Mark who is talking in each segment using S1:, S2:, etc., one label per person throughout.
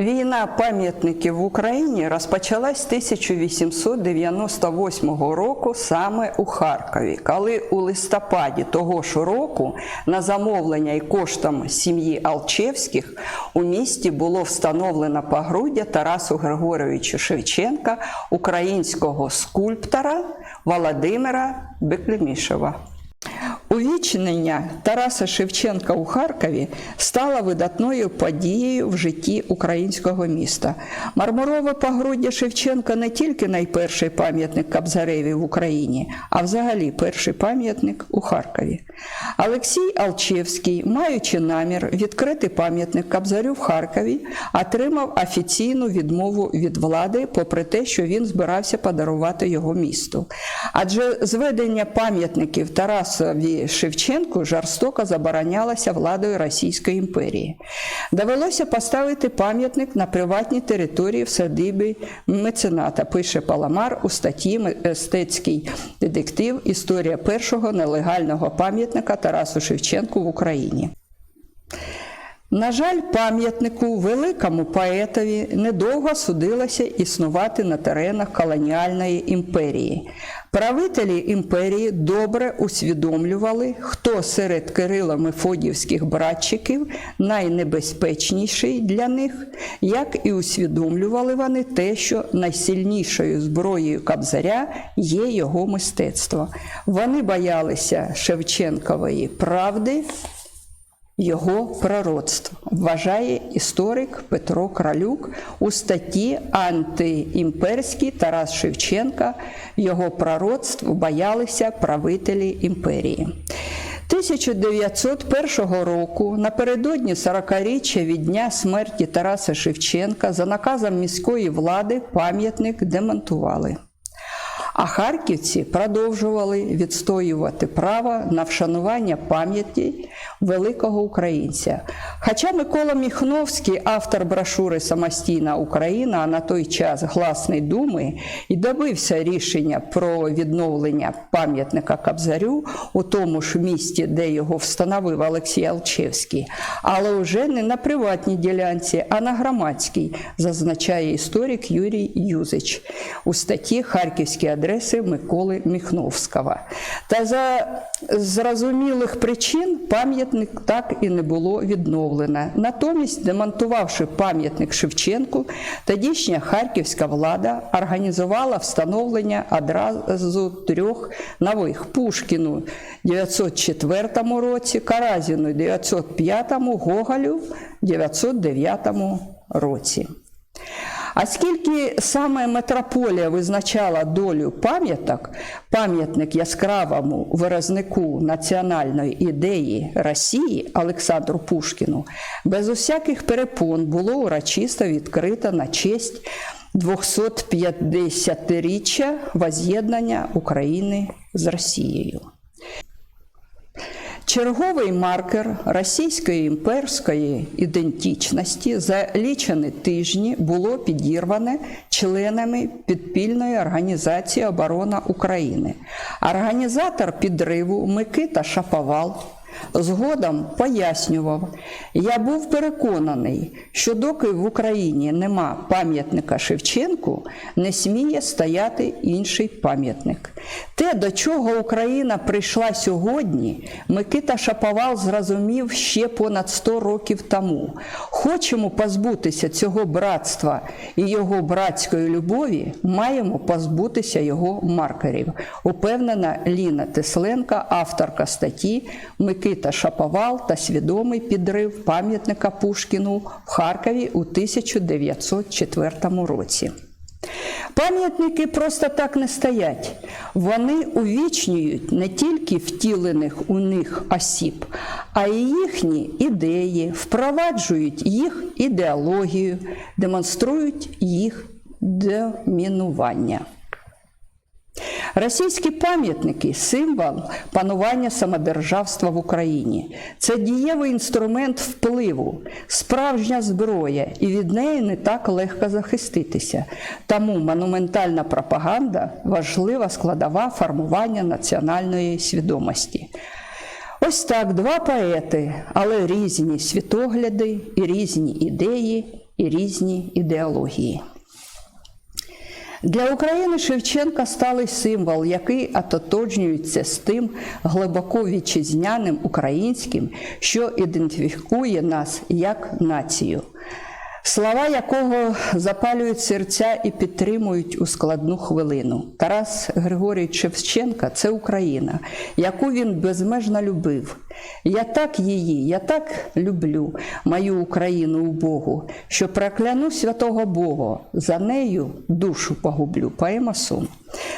S1: Війна пам'ятників в Україні розпочалась 1898 року саме у Харкові, коли у листопаді того ж року на замовлення і коштом сім'ї Алчевських у місті було встановлено погруддя Тарасу Григоровичу Шевченка, українського скульптора Володимира Беклемішева. Увічнення Тараса Шевченка у Харкові стало видатною подією в житті українського міста. Мармурове погруддя Шевченка не тільки найперший пам'ятник Кобзареві в Україні, а взагалі перший пам'ятник у Харкові. Олексій Алчевський, маючи намір відкрити пам'ятник Кобзарю в Харкові, отримав офіційну відмову від влади, попри те, що він збирався подарувати його місту. Адже зведення пам'ятників Тарасові Шевченку жорстоко заборонялося владою Російської імперії. Довелося поставити пам'ятник на приватній території в садибі мецената, пише Паламар у статті Естетський детектив Історія першого нелегального пам'ятника Тарасу Шевченку в Україні. На жаль, пам'ятнику великому поетові недовго судилося існувати на теренах колоніальної імперії. Правителі імперії добре усвідомлювали, хто серед Кирила Мефодівських братчиків найнебезпечніший для них, як і усвідомлювали вони те, що найсильнішою зброєю Кабзаря є його мистецтво. Вони боялися Шевченкової правди його пророцтв, вважає історик Петро Кралюк у статті Антиімперський Тарас Шевченка. Його пророцтв боялися правителі імперії. 1901 року, напередодні 40-річчя від дня смерті Тараса Шевченка, за наказом міської влади пам'ятник демонтували. А харківці продовжували відстоювати право на вшанування пам'яті великого українця. Хоча Микола Міхновський, автор брошури Самостійна Україна, а на той час Гласний Думи, і добився рішення про відновлення пам'ятника Кобзарю у тому ж місті, де його встановив Олексій Алчевський, але вже не на приватній ділянці, а на громадській, зазначає історик Юрій Юзич у статті Харківські адреси Миколи Міхновського. Та за зрозумілих причин пам'ятник так і не було відновлено. Натомість, демонтувавши пам'ятник Шевченку, тодішня харківська влада організувала встановлення одразу трьох нових Пушкіну в 904 році, Каразіну 905, Гоголю в 909 році. Оскільки саме метрополія визначала долю пам'яток, пам'ятник яскравому виразнику національної ідеї Росії Олександру Пушкіну без усяких перепон було урочисто відкрито на честь 250-річчя воз'єднання України з Росією. Черговий маркер російської імперської ідентичності за лічені тижні було підірване членами підпільної організації Оборона України. Організатор підриву Микита Шаповал згодом пояснював, я був переконаний, що доки в Україні нема пам'ятника Шевченку, не сміє стояти інший пам'ятник. Те, до чого Україна прийшла сьогодні, Микита Шаповал зрозумів ще понад 100 років тому. Хочемо позбутися цього братства і його братської любові, маємо позбутися його маркерів, упевнена Ліна Тесленка, авторка статті Микита Шаповал та свідомий підрив пам'ятника Пушкіну в Харкові у 1904 році. Пам'ятники просто так не стоять. Вони увічнюють не тільки втілених у них осіб, а й їхні ідеї, впроваджують їх ідеологію, демонструють їх домінування. Російські пам'ятники символ панування самодержавства в Україні. Це дієвий інструмент впливу, справжня зброя, і від неї не так легко захиститися. Тому монументальна пропаганда важлива складова формування національної свідомості. Ось так два поети, але різні світогляди і різні ідеї і різні ідеології. Для України Шевченка сталий символ, який ототожнюється з тим глибоко вітчизняним українським, що ідентифікує нас як націю. Слова якого запалюють серця і підтримують у складну хвилину. Тарас Григорійович Шевченка це Україна, яку він безмежно любив. Я так її, я так люблю мою Україну у Богу, що прокляну святого Бога, за нею душу погублю. Поема Сум.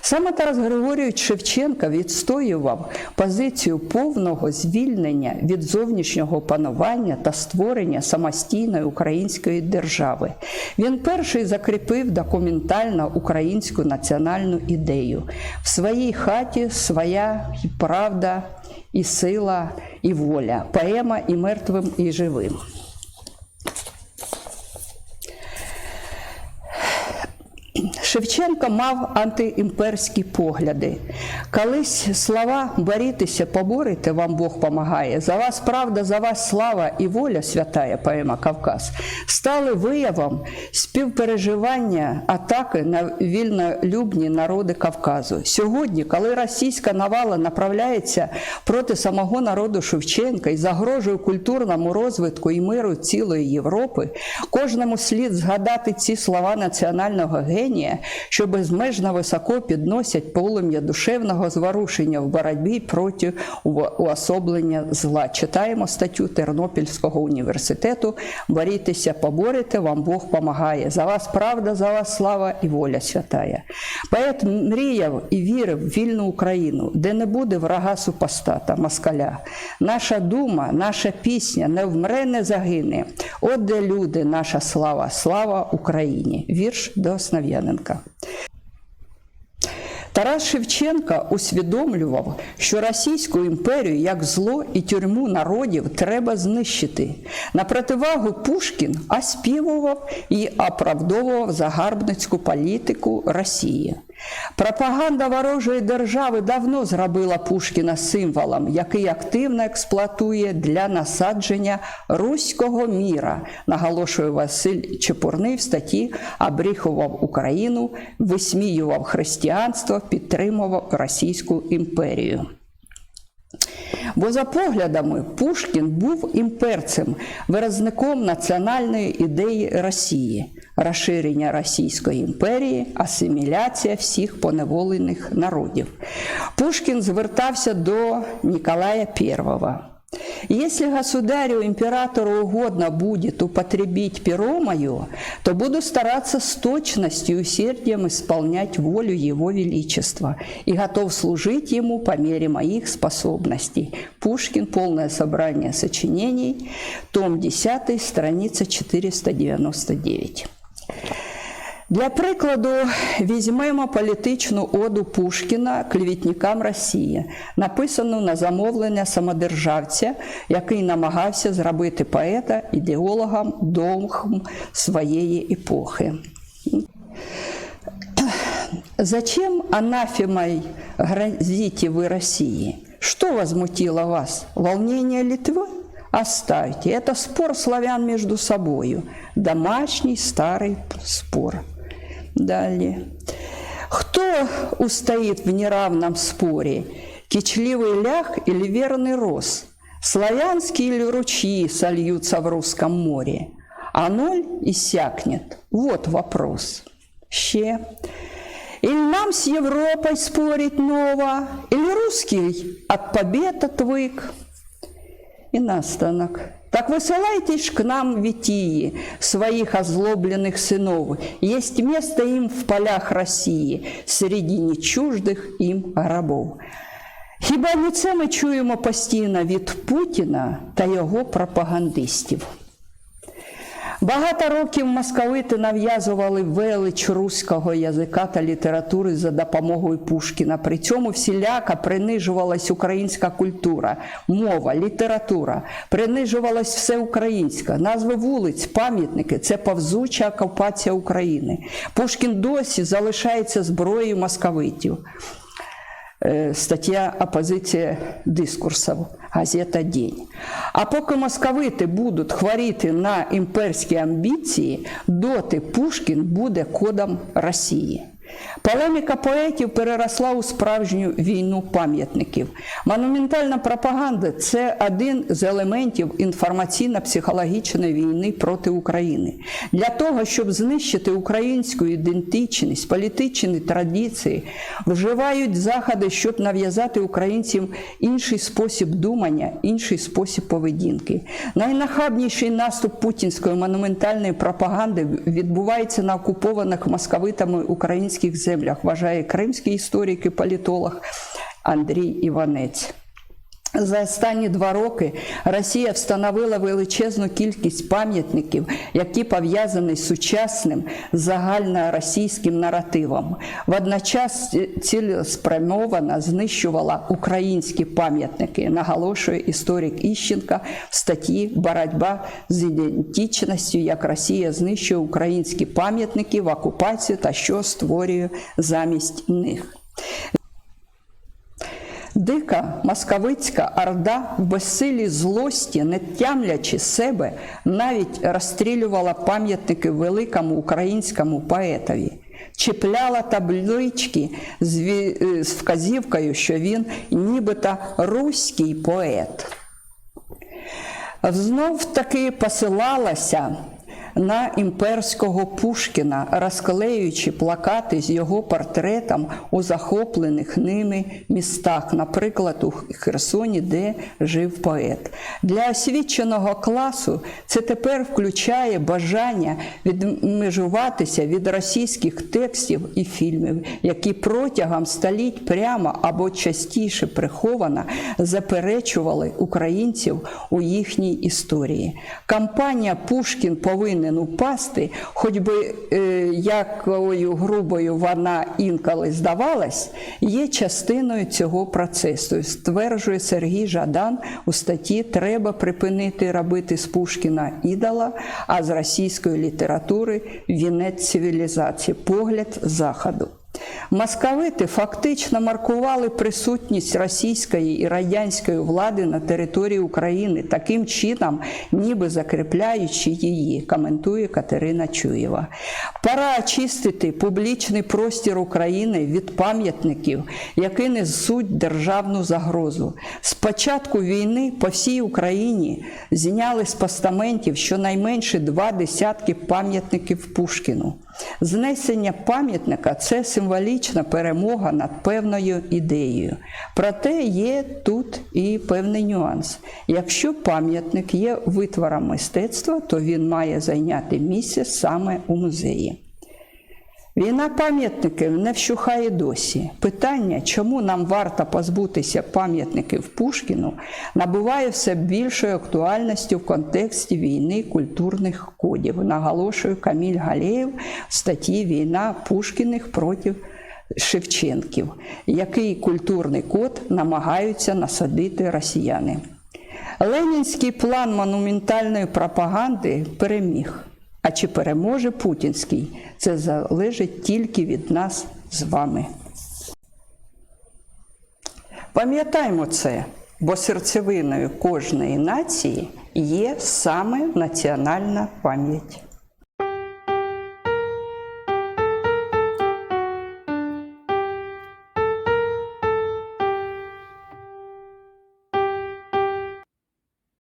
S1: Саме Тарас Григорійович Шевченка відстоював позицію повного звільнення від зовнішнього панування та створення самостійної української держави. Він перший закріпив документально українську національну ідею. В своїй хаті своя правда, і сила, і воля, поема і мертвим, і живим. Шевченко мав антиімперські погляди. Колись слова борітеся, поборете, вам Бог помагає. За вас правда, за вас слава і воля, святая поема Кавказ, стали виявом співпереживання атаки на вільнолюбні народи Кавказу. Сьогодні, коли російська навала направляється проти самого народу Шевченка і загрожує культурному розвитку і миру цілої Європи, кожному слід згадати ці слова національного генія, що безмежно високо підносять полум'я душевного зворушення в боротьбі проти уособлення зла. Читаємо статтю Тернопільського університету. Борітеся, поборете, вам Бог помагає. За вас правда, за вас слава і воля святая. Поет мріяв і вірив в вільну Україну, де не буде врага супостата, москаля. Наша дума, наша пісня не вмре, не загине. От де люди, наша слава, слава Україні. Вірш до Основ'яненка. Тарас Шевченка усвідомлював, що Російську імперію як зло і тюрму народів треба знищити. На противагу Пушкін оспівував і оправдовував загарбницьку політику Росії. Пропаганда ворожої держави давно зробила Пушкіна символом, який активно експлуатує для насадження руського міра, наголошує Василь Чепурний в статті обріхував Україну, висміював християнство, підтримував Російську імперію. Бо за поглядами Пушкін був імперцем, виразником національної ідеї Росії, розширення Російської імперії, асиміляція всіх поневолених народів. Пушкін звертався до Ніколая I. Если государю императору угодно будет употребить перо мое, то буду стараться с точностью и усердием исполнять волю Его Величества и готов служить Ему по мере моих способностей. Пушкин. Полное собрание сочинений. Том 10, страница 499. Для прикладу візьмемо політичну оду Пушкіна клівітникам Росії, написану на замовлення самодержавця, який намагався зробити поета ідеологом довгом своєї епохи. Зачем анафемой грозите вы России? Что возмутило вас? Волнение Литвы? Оставьте. Это спор славян между собою. Домашний старый спор. Далее. Кто устоит в неравном споре? Кичливый ляг или верный роз? Славянские или ручьи сольются в русском море? А ноль иссякнет? Вот вопрос. Ще. Или нам с Европой спорить ново, или русский от побед отвык? И настанок. Так высылайтесь к нам, Витии, своих озлобленных сынов. Есть место им в полях Росії, среди нечуждих їм рабов. Хіба не це ми чуємо постійно від Путіна та його пропагандистів? Багато років московити нав'язували велич руського язика та літератури за допомогою Пушкіна. При цьому всіляка принижувалась українська культура, мова, література, принижувалась все українське, назви вулиць, пам'ятники це повзуча окупація України. Пушкін досі залишається зброєю московитів. Е, стаття Опозиція дискурсів, газета День. А поки московити будуть хворіти на імперські амбіції, доти Пушкін буде кодом Росії. Полеміка поетів переросла у справжню війну пам'ятників. Монументальна пропаганда це один з елементів інформаційно-психологічної війни проти України. Для того, щоб знищити українську ідентичність, політичні традиції, вживають заходи, щоб нав'язати українцям інший спосіб думання, інший спосіб поведінки. Найнахабніший наступ путінської монументальної пропаганди відбувається на окупованих московитами українських землях, вважає кримський історик і політолог Андрій Іванець. За останні два роки Росія встановила величезну кількість пам'ятників, які пов'язані з сучасним загальноросійським наративом. Водночас цілеспрямовано знищувала українські пам'ятники, наголошує історик Іщенка в статті Боротьба з ідентичністю, як Росія знищує українські пам'ятники в окупації та що створює замість них. Дика московицька орда в безсилій злості, не тямлячи себе, навіть розстрілювала пам'ятники великому українському поетові, чіпляла таблички з з вказівкою, що він нібито руський поет. Знов таки посилалася на імперського Пушкіна, розклеюючи плакати з його портретом у захоплених ними містах, наприклад, у Херсоні, де жив поет. Для освіченого класу це тепер включає бажання відмежуватися від російських текстів і фільмів, які протягом століть прямо або частіше приховано заперечували українців у їхній історії. Кампанія Пушкін повинен упасти, хоч би е, якою грубою вона інколи здавалась, є частиною цього процесу, стверджує Сергій Жадан у статті Треба припинити робити з Пушкіна ідола, а з російської літератури вінець цивілізації, погляд заходу. Московити фактично маркували присутність російської і радянської влади на території України, таким чином, ніби закріпляючи її, коментує Катерина Чуєва. Пора очистити публічний простір України від пам'ятників, які несуть державну загрозу. З початку війни по всій Україні зняли з постаментів щонайменше два десятки пам'ятників Пушкіну. Знесення пам'ятника це символічна перемога над певною ідеєю. Проте є тут і певний нюанс. Якщо пам'ятник є витвором мистецтва, то він має зайняти місце саме у музеї. Війна пам'ятників не вщухає досі. Питання, чому нам варто позбутися пам'ятників Пушкіну, набуває все більшої актуальності в контексті війни культурних кодів, наголошує Каміль Галеєв в статті Війна Пушкіних проти Шевченків, який культурний код намагаються насадити росіяни. Ленінський план монументальної пропаганди переміг. А чи переможе путінський, це залежить тільки від нас з вами. Пам'ятаймо це, бо серцевиною кожної нації є саме національна пам'ять.